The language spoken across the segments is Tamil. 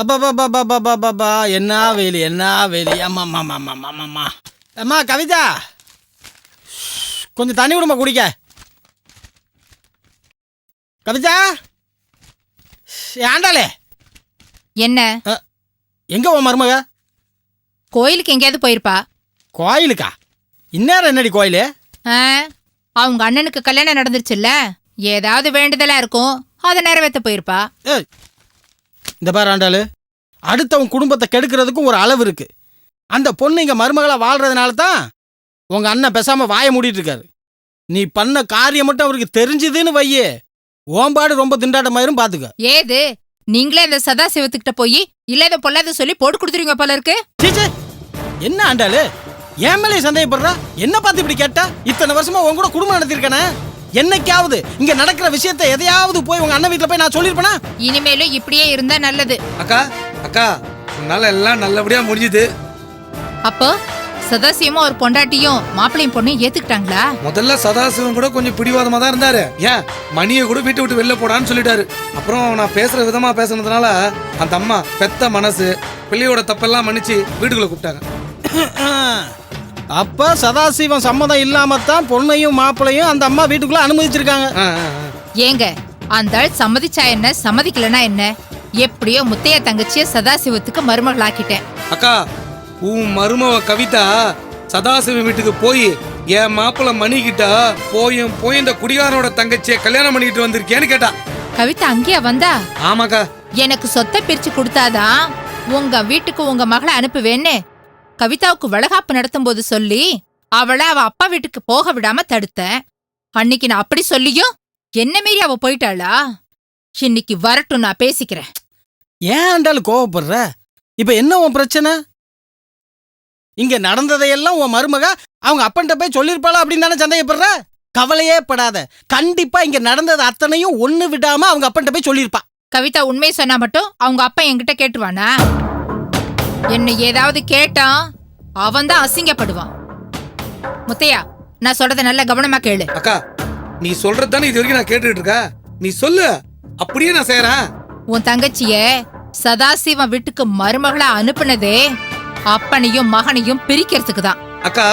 அப்பா என்ன வேலி என்ன வேலி? அம்மா அம்மா அம்மா அம்மா கவிதா. கொஞ்சம் தண்ணி விடுமா குடிக்க. கவிதா. ஏண்டாளே என்ன? எங்க உன் மருமக? கோயிலுக்கு எங்கேயாவது போயிருப்பா? கோயிலுக்கா? இந்நேரம் என்னடி கோயிலு? அவங்க அண்ணனுக்கு கல்யாணம் நடந்துருச்சுல்ல? ஏதாவது வேண்டுதலா இருக்கும் அதை நிறைவேற்ற போயிருப்பா? இந்த பாரு ஆண்டாளு. அடுத்தவன் குடும்பத்தை கெடுக்கிறதுக்கும் ஒரு அளவு இருக்கு. அந்த பொண்ணு இங்க மருமகளா வாழ்றதுனால தான் உங்க அண்ணன் பேசாம வாயை மூடிட்டு இருக்காரு. நீ பண்ண காரியம் மட்டும் அவருக்கு தெரிஞ்சுதுன்னு வையே. ஓம்பாடு ரொம்ப திண்டாட்டமாயிரும் பாத்துக்க. ஏது? நீங்களே அந்த சதாசிவத்துக்கிட்ட போய் இல்லாத பொல்லாத சொல்லி போட்டு கொடுத்துருவீங்க போல இருக்கு. சீச்சே என்ன ஆண்டாளு? என் மேலே சந்தேகப்படுறா? என்ன பார்த்து இப்படி கேட்டா? இத்தனை வருஷமா உன் கூட குடும்பம் நடத்திருக்கானே என்னைக்காவது இங்க நடக்கிற விஷயத்த எதையாவது போய் உங்க அண்ணன் வீட்டுல போய் நான் சொல்லிருப்பேனா இனிமேலும் இப்படியே இருந்தா நல்லது. அக்கா அக்கா உன்னால எல்லாம் நல்லபடியா முடிஞ்சுது. அப்போ சதாசிவமும் ஒரு பொண்டாட்டியும் மாப்பிள்ளையும் பொண்ணையும் ஏத்துக்கிட்டாங்களா? முதல்ல சதாசிவம் கூட கொஞ்சம் பிடிவாதமா தான் இருந்தாரு. ஏன்? மணியை கூட வீட்டை விட்டு வெளில போடான்னு சொல்லிட்டாரு. அப்புறம் நான் பேசுற விதமா பேசுனதுனால அந்த அம்மா பெத்த மனசு பிள்ளையோட தப்பெல்லாம் மன்னிச்சு வீட்டுக்குள்ள கூப்பிட்டாங்க. அப்ப சதாசிவம் சம்மதம் இல்லாம தான் பொண்ணையும் மாப்பிளையும் அந்த அம்மா வீட்டுக்குள்ள அனுமதிச்சிருக்காங்க. ஏங்க அந்த ஆள் சம்மதிச்சா என்ன சம்மதிக்கலனா என்ன? எப்படியோ முத்தைய தங்கச்சிய சதாசிவத்துக்கு மருமகளாக்கிட்டேன். அக்கா உன் மருமவ கவிதா சதாசிவம் வீட்டுக்கு போய் என் மாப்பிள்ள மணிக்கிட்ட போயும் போய் இந்த குடிகாரனோட தங்கச்சியை கல்யாணம் பண்ணிக்கிட்டு வந்திருக்கேன்னு கேட்டா. கவிதா அங்கேயா வந்தா? ஆமாக்கா. எனக்கு சொத்தை பிரிச்சு கொடுத்தாதான் உங்க வீட்டுக்கு உங்க மகளை அனுப்புவேன்னு. கவிதாவுக்கு வளகாப்பு நடத்தும் போது சொல்லி அவளை அவ அப்பா வீட்டுக்கு போக விடாம தடுத்தேன் அன்னைக்கு நான் அப்படி சொல்லியும் என்ன மீறி அவ போயிட்டாளா? இன்னைக்கு வரட்டும் நான் பேசிக்கிறேன். ஏன் ஆண்டாளு கோவப்படுற? இப்ப என்ன உன் பிரச்சனை? இங்க நடந்ததையெல்லாம் உன் மருமக அவங்க அப்பன்ட்ட போய் சொல்லிருப்பாளா அப்படின்னு தானே சந்தேகப்படுற? கவலையே படாத. கண்டிப்பா இங்க நடந்தது அத்தனையும் ஒண்ணு விடாம அவங்க அப்பன்ட்ட போய் சொல்லிருப்பா கவிதா உண்மை சொன்னா மட்டும் அவங்க அப்பா என்கிட்ட கேட்டுவானா என்ன ஏதாவது கேட்டான் அவன் தான் அசிங்கப்படுவான். முத்தையா நான் சொல்றத நல்ல கவனமா கேளு. அக்கா நீ சொல்றது தானே இது வரைக்கும் நான் கேட்டுட்டு இருக்க நீ சொல்லு. அப்படியே நான் செய்யறேன் உன் தங்கச்சிய சதாசிவம் வீட்டுக்கு மருமகளா அனுப்புனதே அப்பனையும் மகனையும் பிரிக்கிறதுக்கு தான். அக்கா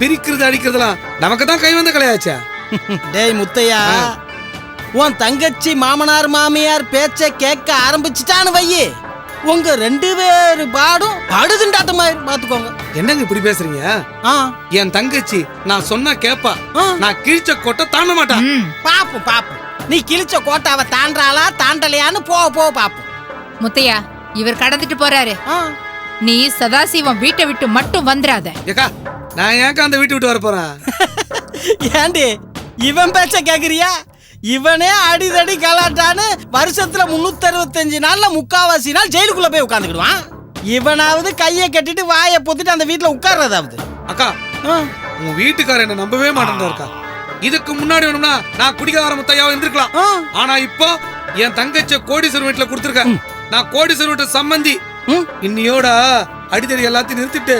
பிரிக்கிறது அடிக்கிறதுலாம் நமக்கு தான் கை வந்த கலையாச்சே. டேய் முத்தையா உன் தங்கச்சி மாமனார் மாமியார் பேச்ச கேட்க ஆரம்பிச்சுட்டான்னு வையே. உங்க ரெண்டு பேரு பாடும் படுதுண்டாட்டமாயிரும் பாத்துக்கோங்க. என்னங்க இப்படி பேசுறீங்க? ஆ. என் தங்கச்சி நான் சொன்னா கேப்பா. ஆ. நான் கிழிச்ச கொட்டை தாண்ட மாட்டான் பாப்போம் பாப்போம். நீ கிழிச்ச கோட்டாவை தாண்டாளா தாண்டலையான்னு போக போக பாப்போம். முத்தையா இவர் கடந்துட்டு போறாரு. ஆ. நீ சதாசிவம் வீட்டை விட்டு மட்டும் வந்துராத ஏக்கா நான் ஏக்கா அந்த வீட்டு விட்டு வர போறேன்? ஏண்டி இவன் பேச்ச கேக்குறியா? இவனே அடிதடி கலாட்டான்னு வருஷத்துல முன்னூத்தி அறுபத்தஞ்சு நாள்ல முக்காவாசி நாள் ஜெயிலுக்குள்ள போய் உட்காந்துக்கிடுவான் இவனாவது கையை கட்டிட்டு வாயை பொத்திட்டு அந்த வீட்டுல உட்கார்றதாவது. அக்கா. உன் வீட்டுக்காரர் என்ன நம்பவே மாட்டேன் இருக்கா இதுக்கு முன்னாடி வேணும்னா நான் குடிகார முத்தையாவை இருந்திருக்கலாம். ஆனா இப்போ என் தங்கச்சிய கோடீஸ்வரர் வீட்டுல கொடுத்துருக்கேன் நான் கோடீஸ்வரர் வீட்டு சம்பந்தி. இன்னியோட அடித்தடி எல்லாத்தையும் நிறுத்திட்டு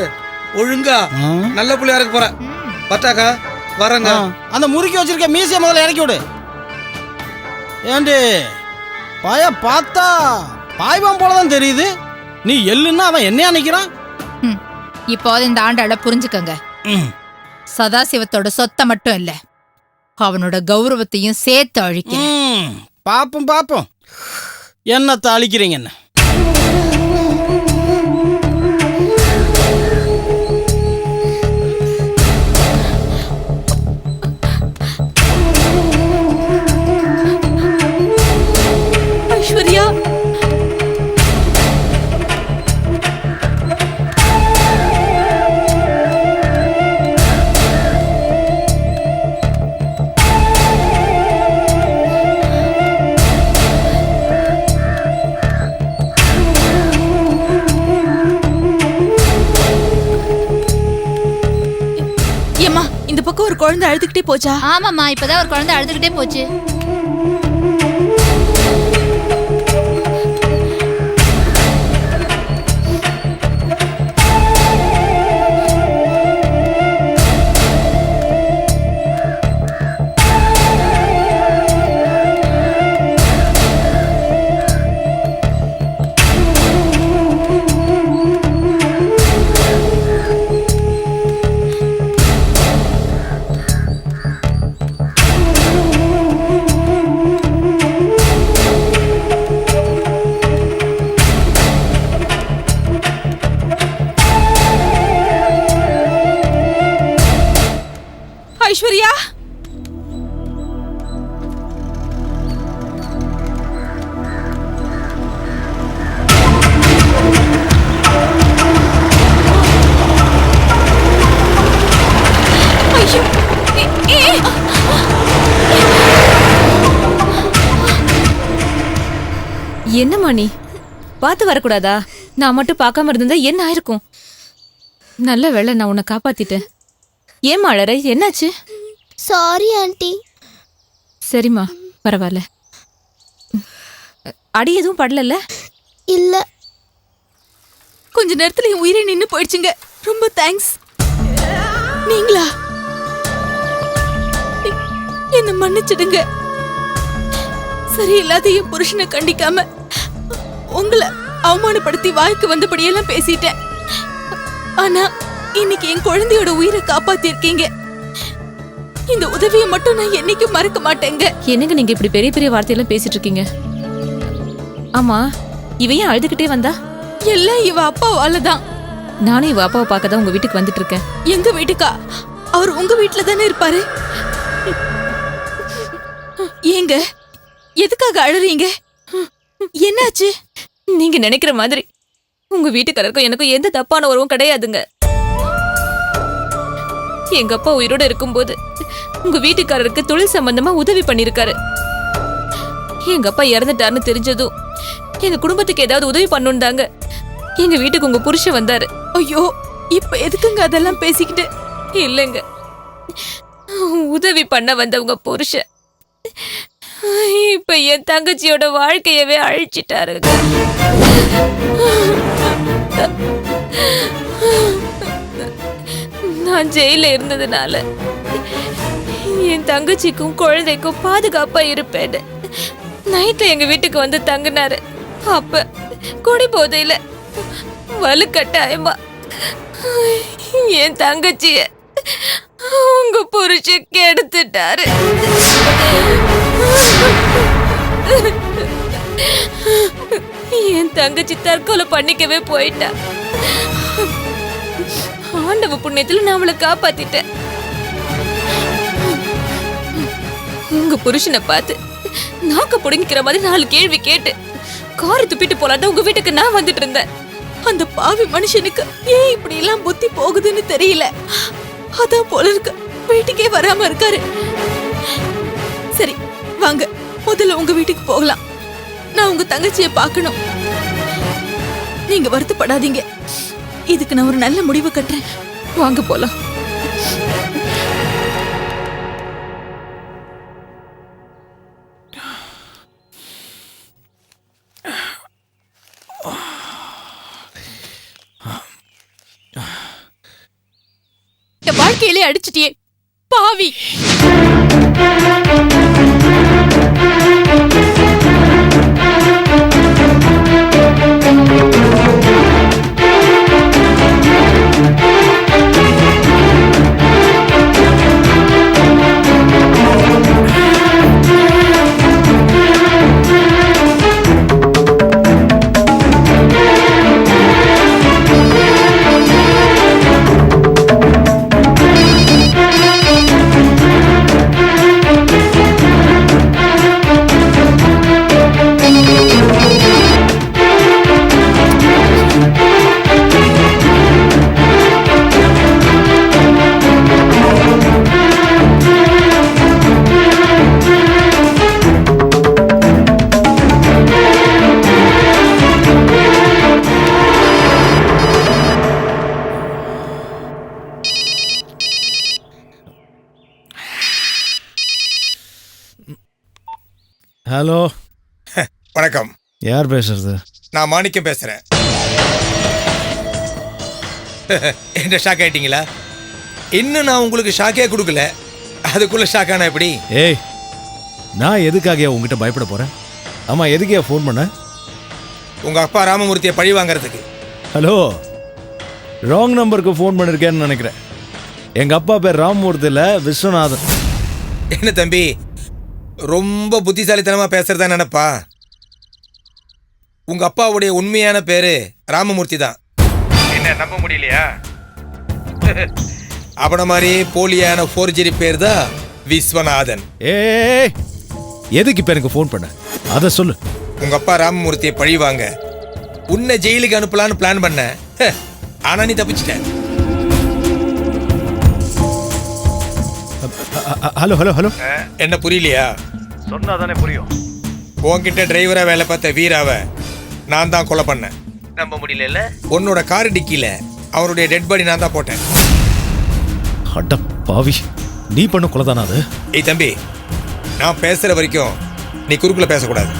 ஒழுங்கா. நல்ல புள்ளையா இருக்க போறேன் பத்தாக்கா வரேங்க. அந்த முறுக்கி வச்சிருக்க மீசிய முதல்ல இறக்கி விடு. ஏண்டி? பாய பார்த்தா பாய்வான் போலதான் தெரியுது. நீ எள்ளுன்னா அவன் என்னையா நிக்கிறான்? ம். இப்போது இந்த ஆண்டாள புரிஞ்சுக்கங்க. சதாசிவத்தோட சொத்தை மட்டும் இல்ல அவனோட கௌரவத்தையும் சேர்த்து அழிக்க ம், பாப்போம் பாப்போம். என்னத்தை அழிக்கிறீங்க என்ன போச்சா? ஆமாம்மா இப்பதான் ஒரு குழந்தை அழுதுகிட்டே போச்சு. என்னம்மா நீ பார்த்து வரக்கூடாதா? நான் மட்டும் பார்க்காம இருந்திருந்தா என்ன ஆயிருக்கும்? நல்ல வேளை நான் உன்னை காப்பாத்திட்டேன். ஏம்மா அழற என்னாச்சு? சாரி ஆண்டி சரிம்மா பரவாயில்ல. அடி எதுவும் படலல்ல? இல்ல. கொஞ்ச நேரத்துல என் உயிரை நின்னு போயிடுச்சுங்க. ரொம்ப தேங்க்ஸ் நீங்களா? என்ன மன்னிச்சிடுங்க. சரியில்லாத என் புருஷனை கண்டிக்காம உங்களை அவமானப்படுத்தி வாய்க்கு வந்தபடியெல்லாம் பேசிட்டேன். ஆனா இன்னைக்கு என் குழந்தையோட உயிரை காப்பாத்திருக்கீங்க. இந்த உதவியை மட்டும் நான் என்னைக்கும் மறக்க மாட்டேங்க. என்னங்க நீங்க இப்படி பெரிய பெரிய வார்த்தையெல்லாம் பேசிட்டு இருக்கீங்க ஆமா இவ ஏன் அழுதுகிட்டே வந்தா? எல்லாம் இவ அப்பாவால தான் நானும் இவ அப்பாவை பார்க்க தான் உங்க வீட்டுக்கு வந்துட்டு இருக்கேன் எங்க வீட்டுக்கா? அவர் உங்க வீட்ல தானே இருப்பாரு? ஏங்க எதுக்காக அழறீங்க? என்னாச்சு? நீங்க நினைக்கிற மாதிரி. உங்க வீட்டுக்காரருக்கும் எனக்கும் எந்த தப்பான உறவும் கிடையாதுங்க. எங்க அப்பா உயிரோட இருக்கும்போது உங்க வீட்டுக்காரருக்கு தொழில் சம்பந்தமா உதவி பண்ணிருக்காரு எங்க அப்பா இறந்துட்டாருன்னு தெரிஞ்சதும் எங்க குடும்பத்துக்கு ஏதாவது உதவி பண்ணணும் தாங்க எங்க வீட்டுக்கு உங்க புருஷன் வந்தாரு. ஐயோ இப்ப எதுக்குங்க அதெல்லாம் பேசிக்கிட்டு? இல்லைங்க. உதவி பண்ண வந்தவங்க புருஷன் இப்ப என் தங்கச்சியோட வாழ்க்கையவே அழிச்சிட்டாருங்க நான் ஜெயில இருந்ததுனால என் தங்கச்சிக்கும் குழந்தைக்கும் பாதுகாப்பா இருப்பேன்னு. நைட்ல எங்க வீட்டுக்கு வந்து தங்கினாரு. அப்ப குடி போதையில வலுக்கட்டாயமா என் தங்கச்சிய உங்க புருஷ கெடுத்துட்டாரு. என் தங்கச்சி தற்கொலை பண்ணிக்கவே போயிட்டா. ஆண்டவ புண்ணியத்துல நான் அவளை காப்பாத்திட்டேன். உங்க புருஷனை பார்த்து நாக்க புடுங்கிக்கிற மாதிரி நாலு கேள்வி கேட்டு காரை துப்பிட்டு போலாட்ட உங்க வீட்டுக்கு நான் வந்துட்டு இருந்தேன். அந்த பாவி மனுஷனுக்கு ஏன் இப்படி எல்லாம் புத்தி போகுதுன்னு தெரியல. அதான் போல இருக்கு. வீட்டுக்கே வராம இருக்காரு. சரி முதல்ல உங்க வீட்டுக்கு போகலாம். நான் உங்க தங்கச்சிய பார்க்கணும். நீங்க வருத்தப்படாதீங்க. இதுக்கு நான் ஒரு நல்ல முடிவு கட்டுறேன். வாங்க போலாம். என் வாழ்க்கையிலே அடிச்சிட்டியே பாவி. ஹலோ. வணக்கம். யார் பேசுறது? நான் மாணிக்கம் பேசுறேன். என்ன ஷாக் ஆயிட்டீங்களா? இன்னும் நான் உங்களுக்கு ஷாக்கே கொடுக்கல. அதுக்குள்ள ஷாக் ஆனா எப்படி? ஏய் நான் எதுக்காக உங்ககிட்ட பயப்பட போறேன்? ஆமா எதுக்கே ஃபோன் பண்ண? உங்க அப்பா ராமமூர்த்தியை பழி வாங்குறதுக்கு. ஹலோ. ராங் நம்பருக்கு ஃபோன் பண்ணிருக்கேன்னு நினைக்கிறேன். எங்க அப்பா பேர் ராமமூர்த்தி இல்ல விஸ்வநாதன். என்ன தம்பி ரொம்ப புத்திசாலித்தனமா பேசுறதா நினைப்பா? உங்க அப்பாவுடைய உண்மையான பேரு ராமமூர்த்தி தான். என்ன நம்ப முடியலையா? அவன மாதிரி போலியான ஃபோர்ஜரி பேர் தான் விஸ்வநாதன். ஏய் எதுக்கு இப்ப எனக்கு ஃபோன் பண்ண? அதை சொல்லு. உங்க அப்பா ராமமூர்த்தியை பழி வாங்க உன்னை ஜெயிலுக்கு அனுப்பலான்னு பிளான் பண்ண. ஆனா நீ தப்பிச்சிட்ட. Hello hello hello. என்ன புரியலையா? சொன்னா தானே புரியும். உன்கிட்ட டிரைவரா வேலை பார்த்த வீராவை நான் தான் கொலை பண்ணேன். நம்ப முடியல உன்னோட கார் டிக்கில அவருடைய டெட் பாடி நான் தான் போட்டேன். அட பாவி நீ பண்ண கொலைதானா அது? ஏய் தம்பி நான் பேசுற வரைக்கும் நீ குறுக்குல பேசக்கூடாது.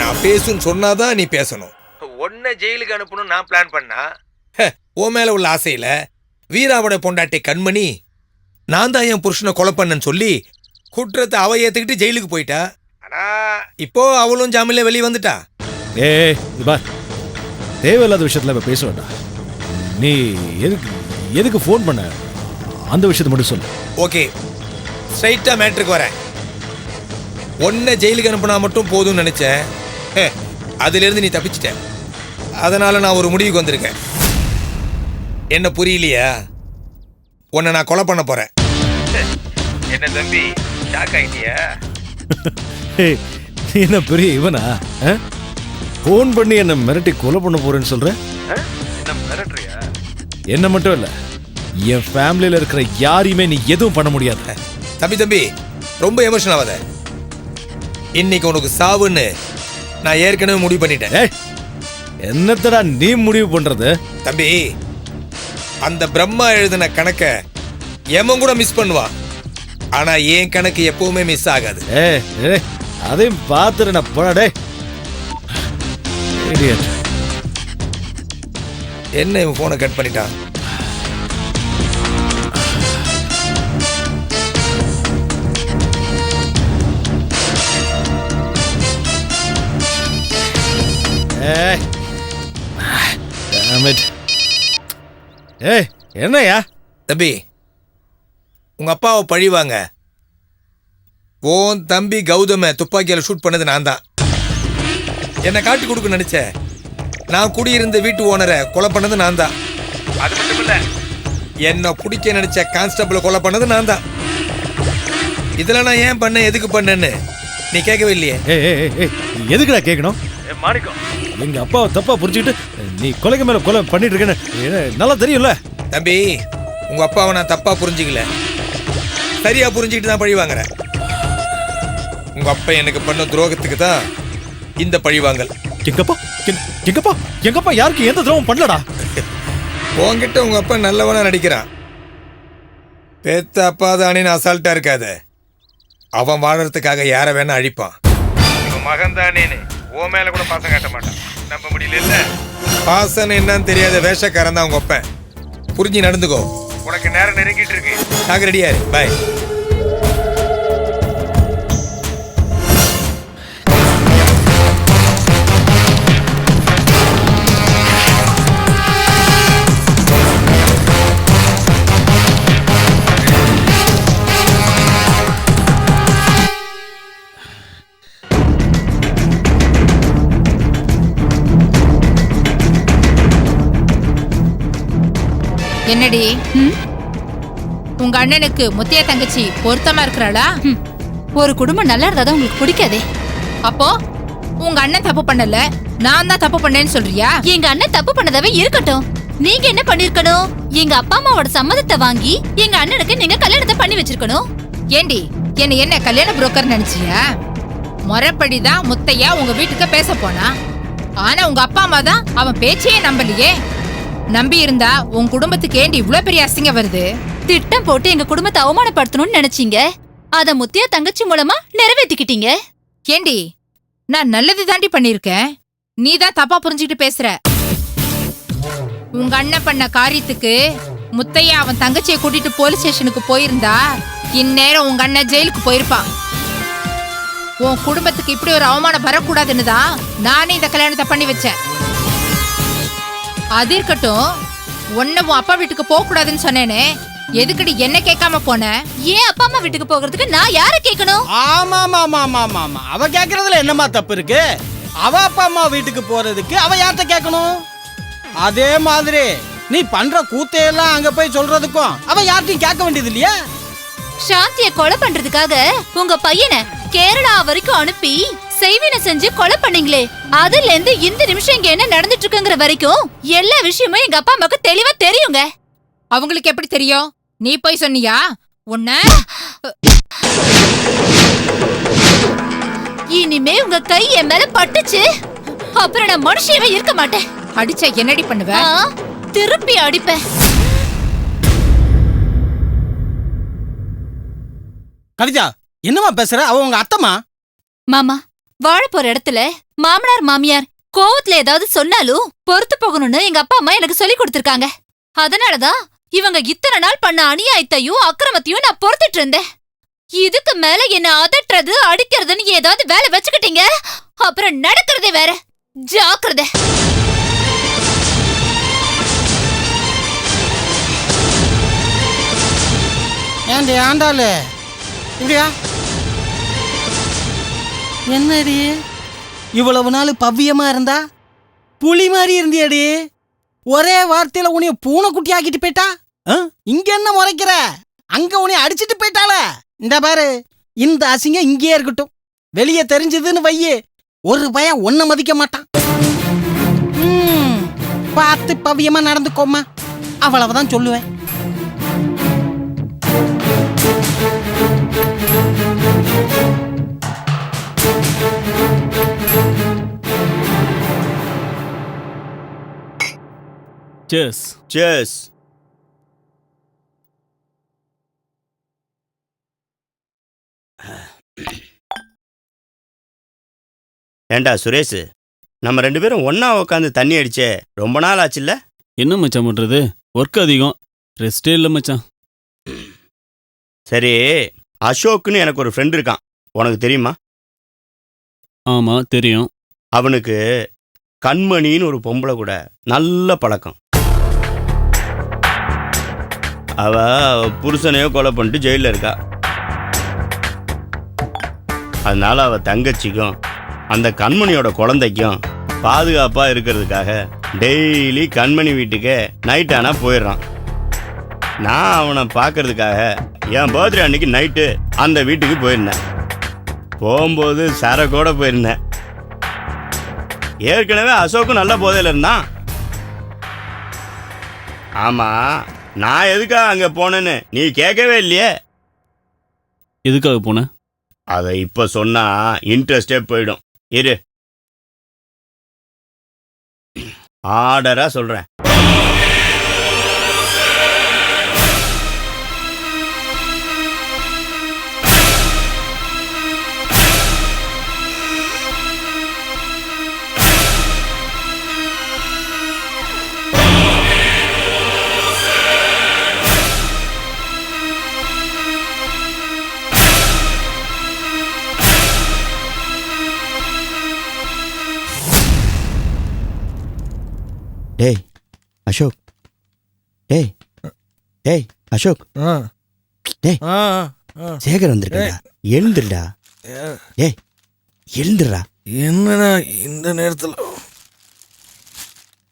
நான் பேசுன்னு சொன்னாதான் நீ பேசணும். உன்னை ஜெயிலுக்கு அனுப்பணும் நான் பிளான் பண்ணா? ஹ, உன் மேல உள்ள ஆசையில வீராவோட பொண்டாட்டி கண்மணி நான் தான் என் புருஷனை கொலை பண்ணேன்னு சொல்லி குற்றத்தை அவ ஏத்துக்கிட்டு ஜெயிலுக்கு போயிட்டா? ஆனா இப்போ அவளும் ஜாமீன்ல வெளியே வந்துட்டா? ஏய் இது பார். தேவையில்லாத விஷயத்துல இப்ப பேச வேண்டாம். நீ எதுக்கு எதுக்கு ஃபோன் பண்ண? அந்த விஷயத்தை மட்டும் சொல்லு. ஓகே. ஸ்ட்ரைட்டா மேட்ருக்கு வரேன். உன்னை ஜெயிலுக்கு அனுப்புனா மட்டும் போதும்னு நினைச்சேன். அதிலிருந்து நீ தப்பிச்சிட்ட. அதனால நான் ஒரு முடிவுக்கு வந்திருக்கேன். என்ன புரியலையா? உன்னை நான் கொலை பண்ண போறேன். என்ன தம்பி ஷாக் ஆயிட்டியா? ஏய், நீ என்ன பெரிய இவனா? ஃபோன் பண்ணி என்ன மிரட்டி கொலை பண்ண போறேன்னு சொல்ற? என்ன மட்டும் இல்ல என் ஃபேமிலியில இருக்கிற யாரையுமே நீ எதுவும் பண்ண முடியாது. தம்பி தம்பி ரொம்ப எமோஷன் ஆகாத இன்னைக்கு உனக்கு சாவுன்னு நான் ஏற்கனவே முடிவு பண்ணிட்டேன். ஏய் என்னத்தடா நீ முடிவு பண்றது? தம்பி அந்த பிரம்மா எழுதின கணக்க எவன் கூட மிஸ் பண்ணுவான்? ஆனா என் கணக்கு எப்பவுமே மிஸ் ஆகாது ஏய் ஏய் அதையும் பார்த்துட்டு நான் போடா டேய் Idiot. என்ன இவன் போனை கட் பண்ணிட்டான் ஏய் Damn it. ஏய் என்னய்யா தம்பி உங்க அப்பாவை பழிவாங்க. உன் தம்பி கௌதம துப்பாக்கியால ஷூட் பண்ணது நான் தான் என்னை காட்டி கொடுக்க நினைச்ச. நான் குடியிருந்த வீட்டு ஓனரை கொலை பண்ணது நான் தான் அது மட்டும் இல்ல. என்னை பிடிக்க நினைச்ச கான்ஸ்டபிளை கொலை பண்ணது நான் தான் இதெல்லாம் நான் ஏன் பண்ணேன் எதுக்கு பண்ணேன்னு நீ கேட்கவே இல்லையே. ஏய் ஏய் ஏய், ஏய் எதுக்குடா கேட்கணும்? மாணிக்கம். எங்க அப்பாவை தப்பா புரிஞ்சுக்கிட்டு நீ கொலைக்கு மேல கொலை பண்ணிட்டு இருக்கேன்னு எனக்கு நல்லா தெரியும்ல. தம்பி உங்க அப்பாவை நான் தப்பா புரிஞ்சுக்கல. சரியா புரிஞ்சுக்கிட்டு தான் பழி வாங்குறேன். உங்க அப்பா எனக்கு பண்ண துரோகத்துக்கு தான் இந்த பழிவாங்கல் எங்கப்பா? எங்க- எங்கப்பா? எங்கப்பா? யாருக்கு எந்த துரோகம் பண்ணலடா? உன்கிட்ட உங்க அப்பா நல்லவனா நடிக்கிறான். பேத்த அப்பா தானேன்னு அசால்ட்டா இருக்காத. அவன் வாழறதுக்காக யாரை வேணா அழிப்பான். இவன் மகன் தானேன்னு உன் மேல கூட பாசம் காட்ட மாட்டான். நம்ப முடியல இல்ல? பாசம் என்னன்னு தெரியாத வேஷக்காரன் தான் உங்க அப்பன். புரிஞ்சு நடந்துக்கோ. உனக்கு நேரம் நெருங்கிட்டு இருக்கு. நாங்க ரெடியா பாய் என்னடி? உங்க அண்ணனுக்கு முத்தைய தங்கச்சி பொருத்தமா இருக்கிறாளா? ஒரு குடும்பம் நல்லா இருந்தாதான் உங்களுக்கு பிடிக்காதே. அப்போ உங்க அண்ணன் தப்பு பண்ணல நான் தான் தப்பு பண்ணேன்னு சொல்றியா? எங்க அண்ணன் தப்பு பண்ணதாவே இருக்கட்டும். நீங்க என்ன பண்ணிருக்கணும்? எங்க அப்பா அம்மாவோட சம்மதத்தை வாங்கி எங்க அண்ணனுக்கு நீங்க கல்யாணத்தை பண்ணி வச்சிருக்கணும். ஏண்டி என்ன என்ன கல்யாண புரோக்கர் நினைச்சியா? முறைப்படிதான் முத்தையா உங்க வீட்டுக்கு பேச போனா. ஆனா உங்க அப்பா அம்மா தான் அவன் பேச்சையே நம்பலையே. நம்பி இருந்தா உன் குடும்பத்துக்கு ஏண்டி இவ்ளோ பெரிய அசிங்கம் வருது? திட்டம் போட்டு எங்க குடும்பத்தை அவமானப்படுத்தணும்னு நினைச்சீங்க? அத முத்தியா தங்கச்சி மூலமா நிறைவேத்திக்கிட்டீங்க? ஏண்டி நான் நல்லது தாண்டி பண்ணிருக்கேன் நீ தான் தப்பா புரிஞ்சுக்கிட்டு பேசுற. உங்க அண்ணன் பண்ண காரியத்துக்கு முத்தையா அவன் தங்கச்சியை கூட்டிட்டு போலீஸ் ஸ்டேஷனுக்கு போயிருந்தா இந்நேரம் உங்க அண்ணன் ஜெயிலுக்கு போயிருப்பான். உன் குடும்பத்துக்கு இப்படி ஒரு அவமானம் வரக்கூடாதுன்னு தான் நானே இந்த கல்யாணத்தை பண்ணி வச்சேன். அது இருக்கட்டும் உன்னை உன் அப்பா வீட்டுக்கு போக கூடாதுன்னு சொன்னேனே எதுக்கடி என்ன கேட்காம போன? ஏன் அப்பா அம்மா வீட்டுக்கு போகிறதுக்கு நான் யார கேட்கணும்? ஆமா ஆமா ஆமா ஆமா ஆமா ஆமா அவ கேக்குறதுல என்னமா தப்பு இருக்கு? அவ அப்பா அம்மா வீட்டுக்கு போறதுக்கு அவ யார்கிட்ட கேட்கணும்? அதே மாதிரி நீ பண்ற கூத்தையெல்லாம் அங்க போய் சொல்றதுக்கும் அவ யார்கிட்டயும் கேட்க வேண்டியது இல்லையா? சாந்திய கொலை பண்றதுக்காக உங்க பையனை கேரளா வரைக்கும் அனுப்பி செய்வினை செஞ்சு கொலை பண்ணீங்களே. அதுல இருந்து இந்த நிமிஷம் இங்க என்ன நடந்துட்டு இருக்குங்கிற வரைக்கும் எல்லா விஷயமும் எங்க அப்பா அம்மாக்கு தெளிவா தெரியுங்க. அவங்களுக்கு எப்படி தெரியும்? நீ போய் சொன்னியா? உன்ன? இனிமே உங்க கை என் மேல பட்டுச்சு. அப்புறம் நான் மனுஷியவே இருக்க மாட்டேன். அடிச்சா என்னடி பண்ணுவ? திருப்பி அடிப்பேன். கவிதா என்னம்மா பேசுற? அவ உங்க அத்தம்மா? மாமா வாழ போற இடத்துல மாமனார் மாமியார் கோவத்துல ஏதாவது சொன்னாலும் பொறுத்து போகணும்னு எங்க அப்பா அம்மா எனக்கு சொல்லி கொடுத்திருக்காங்க. அதனாலதான் இவங்க இத்தனை நாள் பண்ண அநியாயத்தையும் அக்கிரமத்தையும் நான் பொறுத்துட்டு இருந்தேன். இதுக்கு மேல என்ன அதட்டுறது அடிக்கிறதுன்னு ஏதாவது வேலை வச்சுக்கிட்டீங்க? அப்புறம் நடக்கிறதே வேற. ஜாக்கிரதை. ஏண்டி ஆண்டாளு? இப்படியா? என்னடி? இவ்வளவு நாள் பவ்யமா இருந்தா? புலி மாதிரி இருந்தியாடி. ஒரே வார்த்தையில உன்னைய பூனைக்குட்டி ஆக்கிட்டு போயிட்டா? ஆ? இங்க என்ன முறைக்கிற? அங்க உன்னைய அடிச்சிட்டு போயிட்டாள. இந்த பாரு இந்த அசிங்கம் இங்கேயே இருக்கட்டும். வெளியே தெரிஞ்சதுன்னு வையே ஒரு பையன் ஒன்ன மதிக்க மாட்டான். ம், பார்த்து பவியமா நடந்துக்கோமா அவ்வளவுதான் சொல்லுவேன். Cheers. Cheers. ஏண்டா சுரேஷ் நம்ம ரெண்டு பேரும் ஒண்ணா உட்காந்து தண்ணி அடிச்சே ரொம்ப நாள் ஆச்சுல்ல? என்ன மச்சான் பண்றது? ஒர்க் அதிகம். ரெஸ்டே இல்லை மச்சான். சரி அசோக்னு எனக்கு ஒரு ஃப்ரெண்ட் இருக்கான். உனக்கு தெரியுமா? ஆமா தெரியும். அவனுக்கு கண்மணின்னு ஒரு பொம்பளை கூட நல்ல பழக்கம். அவ புருஷனையோ கொலை பண்ணிட்டு ஜெயிலில் இருக்கா. அதனால அவ தங்கச்சிக்கும் அந்த கண்மணியோட குழந்தைக்கும் பாதுகாப்பா இருக்கிறதுக்காக டெய்லி கண்மணி வீட்டுக்கு நைட் ஆனா போயிடுறான். நான் அவனை பார்க்கறதுக்காக என் பர்த்டே அன்னைக்கு நைட்டு அந்த வீட்டுக்கு போயிருந்தேன். போகும்போது சரக்கோட போயிருந்தேன். ஏற்கனவே அசோக்கும் நல்ல போதையில் இருந்தான். ஆமாம் நான் எதுக்காக அங்க போனேன்னு நீ கேட்கவே இல்லையே? எதுக்காக போனேன் அதை இப்ப சொன்னா இன்ட்ரெஸ்டே போயிடும். இரு. ஆர்டரா சொல்றேன். டேய் டேய் அசோக். டேய் சேகர் வந்திருக்கா எழுந்துருடா டேய் எழுந்துடுறா என்னடா இந்த நேரத்துல?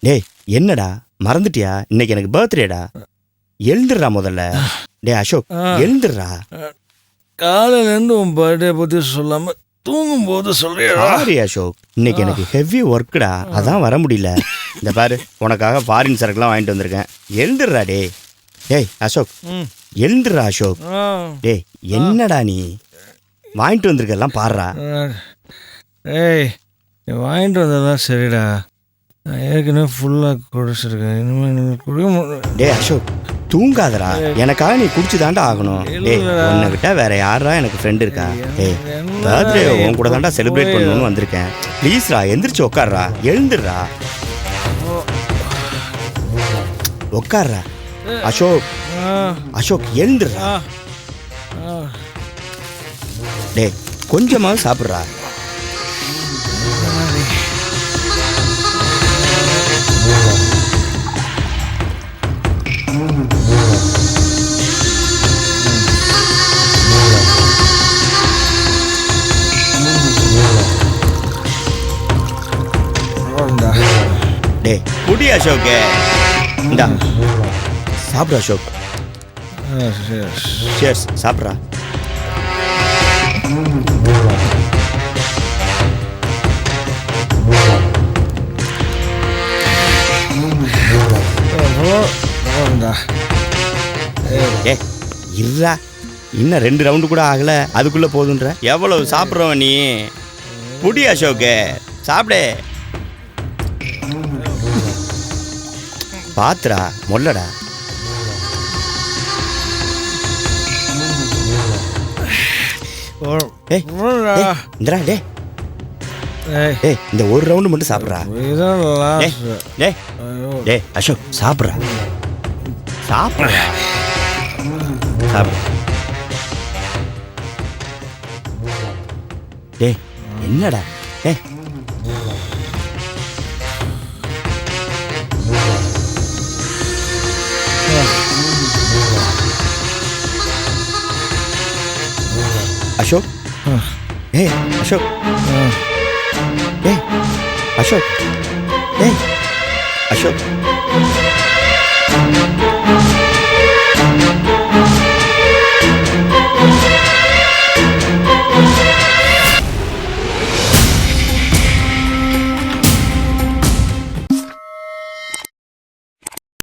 டேய் என்னடா? மறந்துட்டியா? இன்னைக்கு எனக்கு பர்த்டேடா. எழுந்துடுறா முதல்ல. டேய் அசோக். எழுந்துடுறா காலையில இருந்து உன் பர்த்டே பத்தி சொல்லாம தூங்கும் போது சொல்றியா? சாரி அசோக் இன்னைக்கு எனக்கு ஹெவி ஒர்க்குடா அதான் வர முடியல. இந்த பாரு உனக்காக ஃபாரின் சரக்குலாம் வாங்கிட்டு வந்திருக்கேன். எழுந்துடுறா டேய். டேய் அசோக். ம். எழுந்துடுறா அசோக். டேய் என்னடா நீ? வாங்கிட்டு வந்திருக்கெல்லாம் பாடுறா. ஏய் நீ வாங்கிட்டு வந்ததெல்லாம் சரிடா. நான் ஏற்கனவே ஃபுல்லாக குடிச்சிருக்கேன். இனிமேல் குடிக்க முடியும் டேய் அசோக். தூங்காதடா. எனக்காக நீ குடிச்சு தாண்டா ஆகணும். இல்லடா. உன்னை விட்டா வேற யாரா எனக்கு ஃப்ரெண்ட் இருக்கா? டேய் பர்த்டே உன் கூட தாண்டா செலிப்ரேட் பண்ணணும்னு வந்திருக்கேன். ப்ளீஸ்ரா எந்திரிச்சு உட்கார்றா எழுந்துடுறா. உட்கார்றா அசோக் அசோக் எழுந்துடுறா. டேய் கொஞ்சமாவது சாப்பிட்றா. குடி அசோக் இந்தா. சாப்பிடு அசோக். சேர்ஸ் சாப்பிட்றா. ஏ இருடா. இன்னும் ரெண்டு ரவுண்டு கூட ஆகல. அதுக்குள்ள போதுன்ற. எவ்வளவு சாப்பிட்றவன் நீ? புடி அசோக்கு. சாப்பிடு. பாத்துடா மொல்லடா. ஏய் ஏய், இந்தடா டே ஏய். இந்த ஒரு ரவுண்டு மட்டும் சாப்பிட்றா. டேய் டேய் டேய் அசோக் சாப்பிட்றா. சாப்பிட்றா. சாப்பிடு. டேய் என்னடா? டேய் அசோக் ஏய் அசோக் ஏய் அசோக் ஏய் அசோக்